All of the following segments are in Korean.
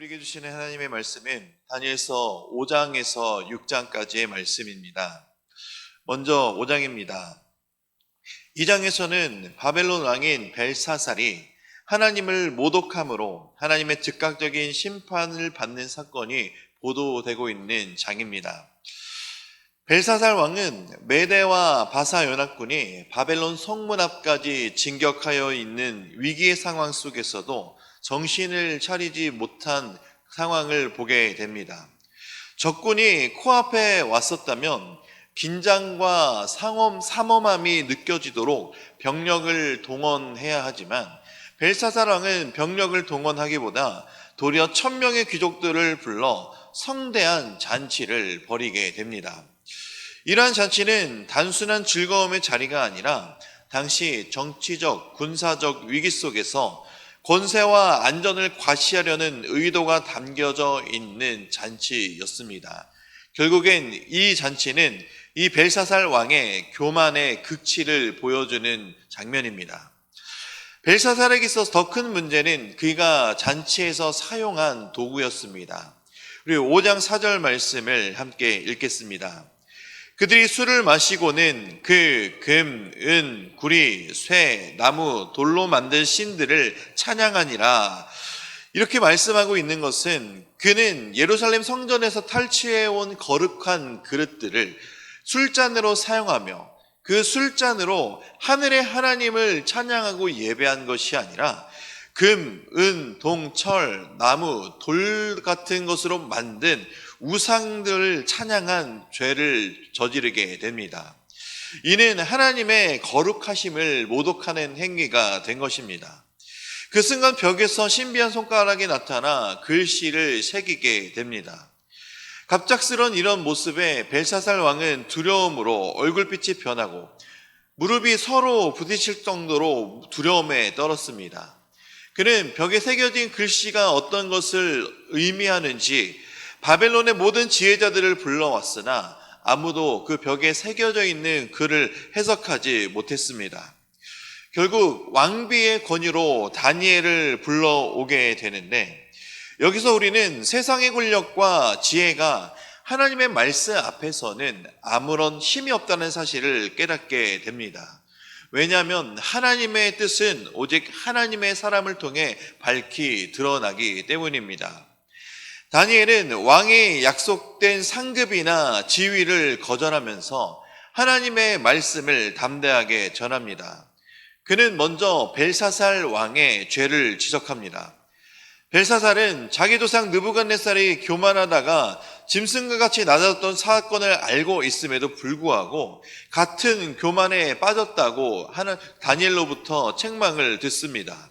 우리에게 주시는 하나님의 말씀은 다니엘서 5장에서 6장까지의 말씀입니다. 먼저 5장입니다. 2장에서는 바벨론 왕인 벨사살이 하나님을 모독함으로 하나님의 즉각적인 심판을 받는 사건이 보도되고 있는 장입니다. 벨사살 왕은 메대와 바사 연합군이 바벨론 성문 앞까지 진격하여 있는 위기의 상황 속에서도 정신을 차리지 못한 상황을 보게 됩니다. 적군이 코앞에 왔었다면 긴장과 상엄, 삼엄함이 느껴지도록 병력을 동원해야 하지만 벨사살 왕은 병력을 동원하기보다 도리어 천명의 귀족들을 불러 성대한 잔치를 벌이게 됩니다. 이러한 잔치는 단순한 즐거움의 자리가 아니라 당시 정치적, 군사적 위기 속에서 권세와 안전을 과시하려는 의도가 담겨져 있는 잔치였습니다. 결국엔 이 잔치는 이 벨사살 왕의 교만의 극치를 보여주는 장면입니다. 벨사살에게 있어서 더 큰 문제는 그가 잔치에서 사용한 도구였습니다. 우리 5장 4절 말씀을 함께 읽겠습니다. 그들이 술을 마시고는 그 금, 은, 구리, 쇠, 나무, 돌로 만든 신들을 찬양하니라. 이렇게 말씀하고 있는 것은 그는 예루살렘 성전에서 탈취해온 거룩한 그릇들을 술잔으로 사용하며 그 술잔으로 하늘의 하나님을 찬양하고 예배한 것이 아니라 금, 은, 동, 철, 나무, 돌 같은 것으로 만든 우상들을 찬양한 죄를 저지르게 됩니다. 이는 하나님의 거룩하심을 모독하는 행위가 된 것입니다. 그 순간 벽에서 신비한 손가락이 나타나 글씨를 새기게 됩니다. 갑작스런 이런 모습에 벨사살 왕은 두려움으로 얼굴빛이 변하고 무릎이 서로 부딪힐 정도로 두려움에 떨었습니다. 그는 벽에 새겨진 글씨가 어떤 것을 의미하는지 바벨론의 모든 지혜자들을 불러왔으나 아무도 그 벽에 새겨져 있는 글을 해석하지 못했습니다. 결국 왕비의 권유로 다니엘을 불러오게 되는데 여기서 우리는 세상의 권력과 지혜가 하나님의 말씀 앞에서는 아무런 힘이 없다는 사실을 깨닫게 됩니다. 왜냐하면 하나님의 뜻은 오직 하나님의 사람을 통해 밝히 드러나기 때문입니다. 다니엘은 왕의 약속된 상급이나 지위를 거절하면서 하나님의 말씀을 담대하게 전합니다. 그는 먼저 벨사살 왕의 죄를 지적합니다. 벨사살은 자기 조상 느부갓네살이 교만하다가 짐승과 같이 낮았던 사건을 알고 있음에도 불구하고 같은 교만에 빠졌다고 하는 다니엘로부터 책망을 듣습니다.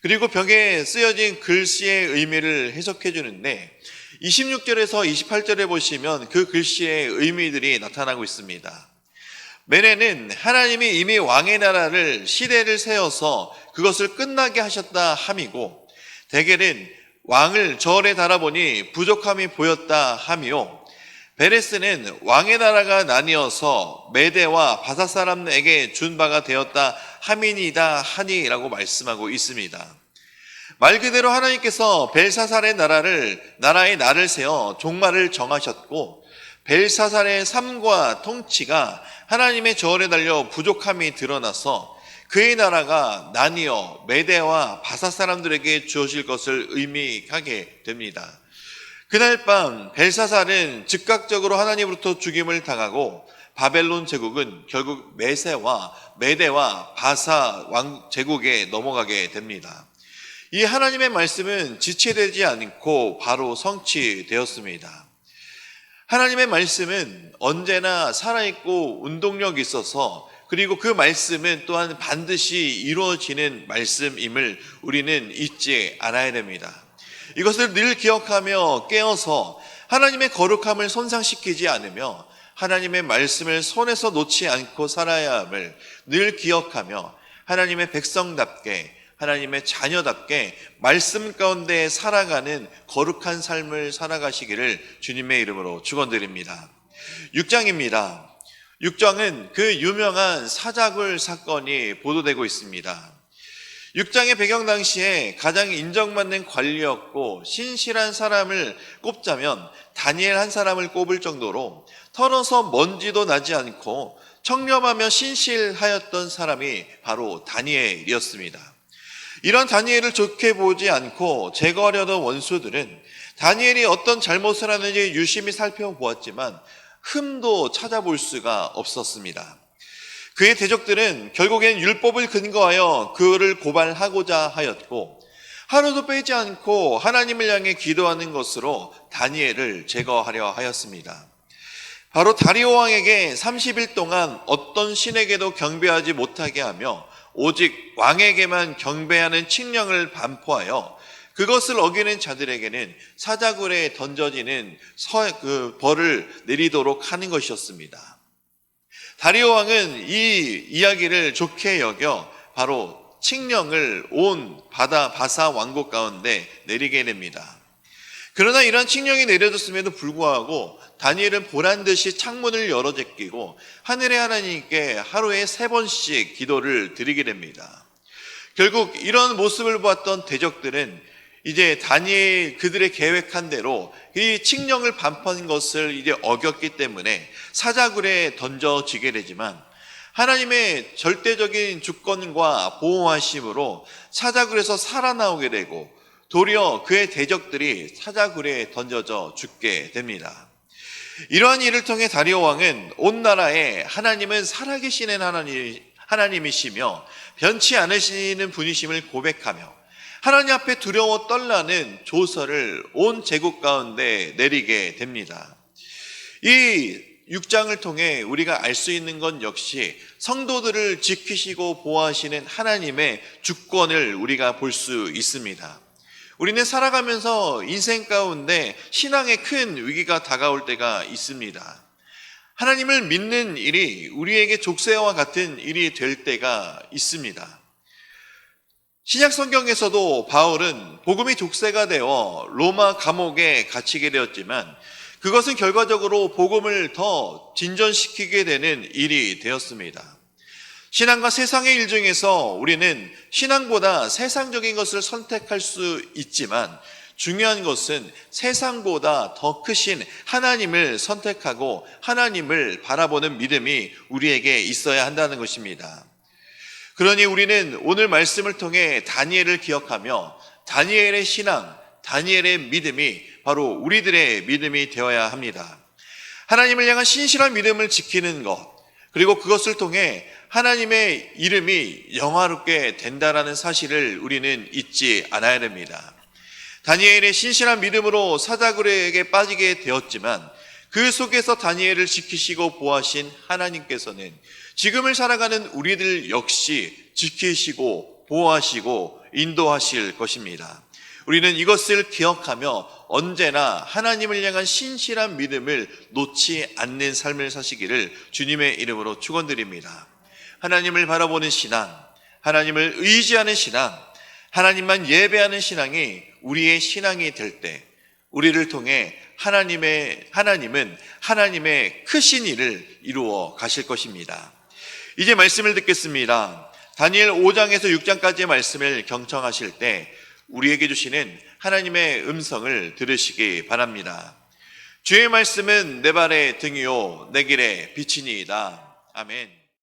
그리고 벽에 쓰여진 글씨의 의미를 해석해 주는데 26절에서 28절에 보시면 그 글씨의 의미들이 나타나고 있습니다. 메네는 하나님이 이미 왕의 나라를 시대를 세워서 그것을 끝나게 하셨다 함이고 대개는 왕을 절에 달아보니 부족함이 보였다 함이요 베레스는 왕의 나라가 나뉘어서 메대와 바사 사람에게 준 바가 되었다 함이니다 하니라고 말씀하고 있습니다. 말 그대로 하나님께서 벨사살의 나라를 나라의 날을 세어 종말을 정하셨고 벨사살의 삶과 통치가 하나님의 저울에 달려 부족함이 드러나서 그의 나라가 나뉘어 메대와 바사 사람들에게 주어질 것을 의미하게 됩니다. 그날 밤 벨사살은 즉각적으로 하나님으로부터 죽임을 당하고 바벨론 제국은 결국 메세와 메대와 바사 왕 제국에 넘어가게 됩니다. 이 하나님의 말씀은 지체되지 않고 바로 성취되었습니다. 하나님의 말씀은 언제나 살아있고 운동력이 있어서 그리고 그 말씀은 또한 반드시 이루어지는 말씀임을 우리는 잊지 않아야 됩니다. 이것을 늘 기억하며 깨어서 하나님의 거룩함을 손상시키지 않으며 하나님의 말씀을 손에서 놓지 않고 살아야 함을 늘 기억하며 하나님의 백성답게 하나님의 자녀답게 말씀 가운데 살아가는 거룩한 삶을 살아가시기를 주님의 이름으로 축원드립니다. 6장입니다. 6장은 그 유명한 사자굴 사건이 보도되고 있습니다. 6장의 배경 당시에 가장 인정받는 관리였고 신실한 사람을 꼽자면 다니엘 한 사람을 꼽을 정도로 털어서 먼지도 나지 않고 청렴하며 신실하였던 사람이 바로 다니엘이었습니다. 이런 다니엘을 좋게 보지 않고 제거하려던 원수들은 다니엘이 어떤 잘못을 하는지 유심히 살펴보았지만 흠도 찾아볼 수가 없었습니다. 그의 대적들은 결국엔 율법을 근거하여 그를 고발하고자 하였고 하루도 빼지 않고 하나님을 향해 기도하는 것으로 다니엘을 제거하려 하였습니다. 바로 다리오 왕에게 30일 동안 어떤 신에게도 경배하지 못하게 하며 오직 왕에게만 경배하는 칙령을 반포하여 그것을 어기는 자들에게는 사자굴에 던져지는 서, 그 벌을 내리도록 하는 것이었습니다. 다리오 왕은 이 이야기를 좋게 여겨 바로 칙령을 온 바다 바사 왕국 가운데 내리게 됩니다. 그러나 이러한 칙령이 내려졌음에도 불구하고 다니엘은 보란 듯이 창문을 열어 제끼고 하늘의 하나님께 하루에 세 번씩 기도를 드리게 됩니다. 결국 이런 모습을 보았던 대적들은 이제 다니엘 그들의 계획한 대로 이 칙령을 반포한 것을 이제 어겼기 때문에 사자굴에 던져지게 되지만 하나님의 절대적인 주권과 보호하심으로 사자굴에서 살아나오게 되고 도리어 그의 대적들이 사자굴에 던져져 죽게 됩니다. 이러한 일을 통해 다리오 왕은 온 나라에 하나님은 살아계시는 하나님, 하나님이시며 변치 않으시는 분이심을 고백하며 하나님 앞에 두려워 떨라는 조서를 온 제국 가운데 내리게 됩니다. 이 6장을 통해 우리가 알 수 있는 건 역시 성도들을 지키시고 보호하시는 하나님의 주권을 우리가 볼 수 있습니다. 우리는 살아가면서 인생 가운데 신앙의 큰 위기가 다가올 때가 있습니다. 하나님을 믿는 일이 우리에게 족쇄와 같은 일이 될 때가 있습니다. 신약 성경에서도 바울은 복음이 족쇄가 되어 로마 감옥에 갇히게 되었지만 그것은 결과적으로 복음을 더 진전시키게 되는 일이 되었습니다. 신앙과 세상의 일 중에서 우리는 신앙보다 세상적인 것을 선택할 수 있지만 중요한 것은 세상보다 더 크신 하나님을 선택하고 하나님을 바라보는 믿음이 우리에게 있어야 한다는 것입니다. 그러니 우리는 오늘 말씀을 통해 다니엘을 기억하며 다니엘의 신앙, 다니엘의 믿음이 바로 우리들의 믿음이 되어야 합니다. 하나님을 향한 신실한 믿음을 지키는 것, 그리고 그것을 통해 하나님의 이름이 영화롭게 된다라는 사실을 우리는 잊지 않아야 됩니다. 다니엘의 신실한 믿음으로 사자굴에게 빠지게 되었지만 그 속에서 다니엘을 지키시고 보호하신 하나님께서는 지금을 살아가는 우리들 역시 지키시고 보호하시고 인도하실 것입니다. 우리는 이것을 기억하며 언제나 하나님을 향한 신실한 믿음을 놓지 않는 삶을 사시기를 주님의 이름으로 축원드립니다. 하나님을 바라보는 신앙, 하나님을 의지하는 신앙, 하나님만 예배하는 신앙이 우리의 신앙이 될 때 우리를 통해 하나님의 하나님은 하나님의 크신 일을 이루어 가실 것입니다. 이제 말씀을 듣겠습니다. 다니엘 5장에서 6장까지의 말씀을 경청하실 때 우리에게 주시는 하나님의 음성을 들으시기 바랍니다. 주의 말씀은 내 발의 등이요 내 길의 빛이니이다. 아멘.